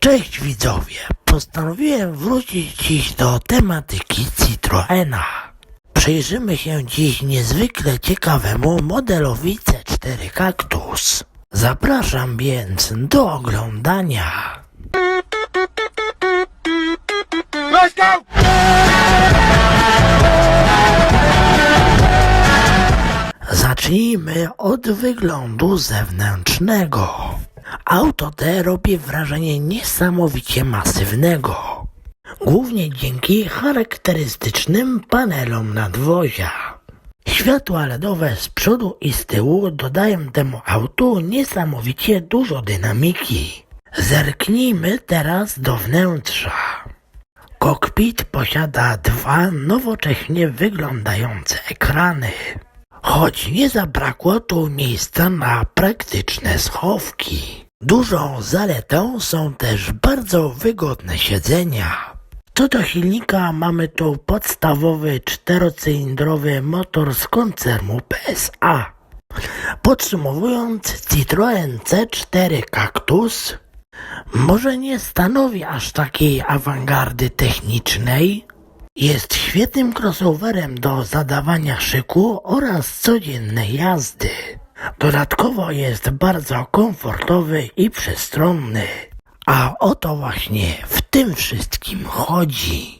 Cześć widzowie! Postanowiłem wrócić dziś do tematyki Citroena. Przyjrzymy się dziś niezwykle ciekawemu modelowi C4 Cactus. Zapraszam więc do oglądania. Let's go! Zacznijmy od wyglądu zewnętrznego. Auto te robi wrażenie niesamowicie masywnego. Głównie dzięki charakterystycznym panelom nadwozia. Światła LEDowe z przodu i z tyłu dodają temu autu niesamowicie dużo dynamiki. Zerknijmy teraz do wnętrza. Kokpit posiada dwa nowocześnie wyglądające ekrany. Choć nie zabrakło tu miejsca na praktyczne schowki. Dużą zaletą są też bardzo wygodne siedzenia. Co do silnika mamy tu podstawowy czterocylindrowy motor z koncernu PSA. Podsumowując, Citroen C4 Cactus może nie stanowi aż takiej awangardy technicznej, jest świetnym crossoverem do zadawania szyku oraz codziennej jazdy. Dodatkowo jest bardzo komfortowy i przestronny. A o to właśnie w tym wszystkim chodzi.